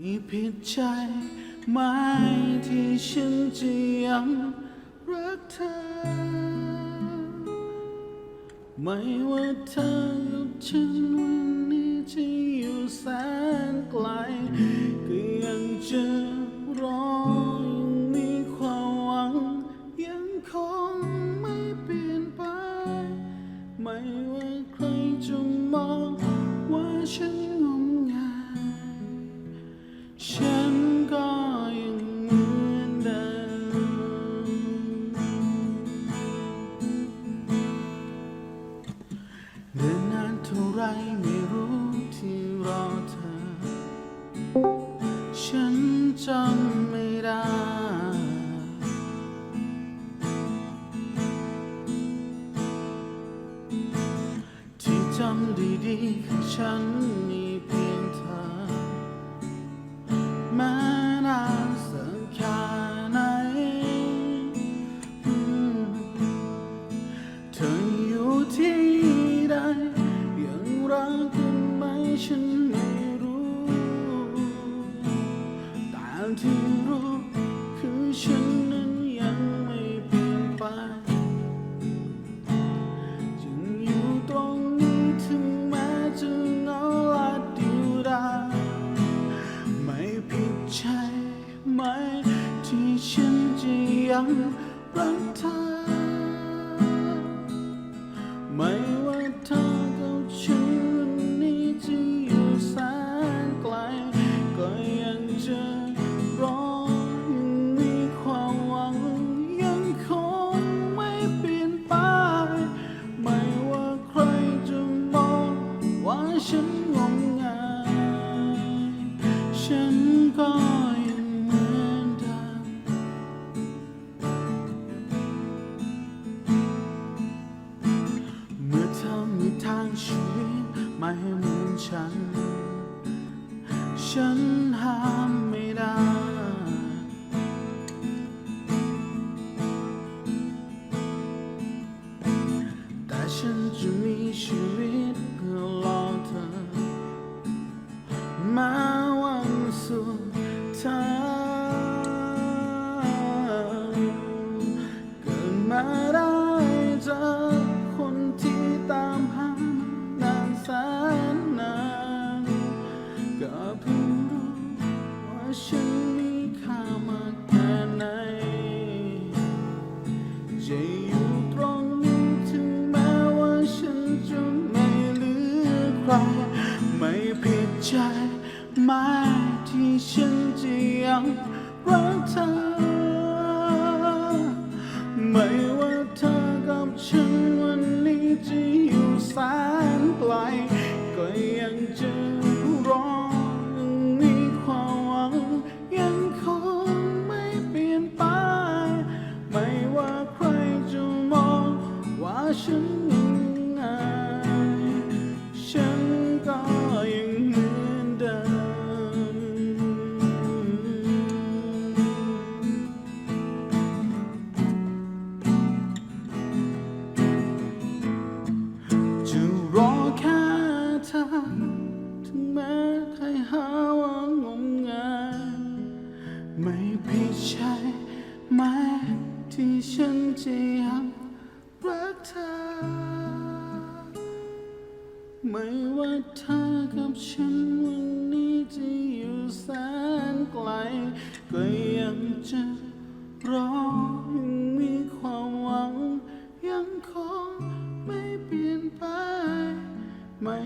มีผิดใจไหมที่ฉันจะยังรักเธอ ไม่ว่าเธอกับฉันวันนี้จะอยู่แสนไกล ก็ยังจะรอ ดีๆคือฉัน จะยั ฉันห้ามไม่ได้ แต่ฉันจะมีชีวิตเพื่อรอเธอ มาวันสุดท้ายเกิดมาได้เจอคนที่ตามหา ฉันมีค่ามากแค่ไหน จะอยู่ตรงนี้ถึงแม้ว่าฉันจะไม่เหลือใคร ไม่ผิดใจไม่ที่ฉันจะยัง ผิดใจไหมที่ฉันจะยังรักเธอ ไม่ว่าเธอกับฉันวันนี้จะอยู่แสนไกล ก็ยังจะรอยังมีความหวัง ยังคงไม่เปลี่ยนไป ไม่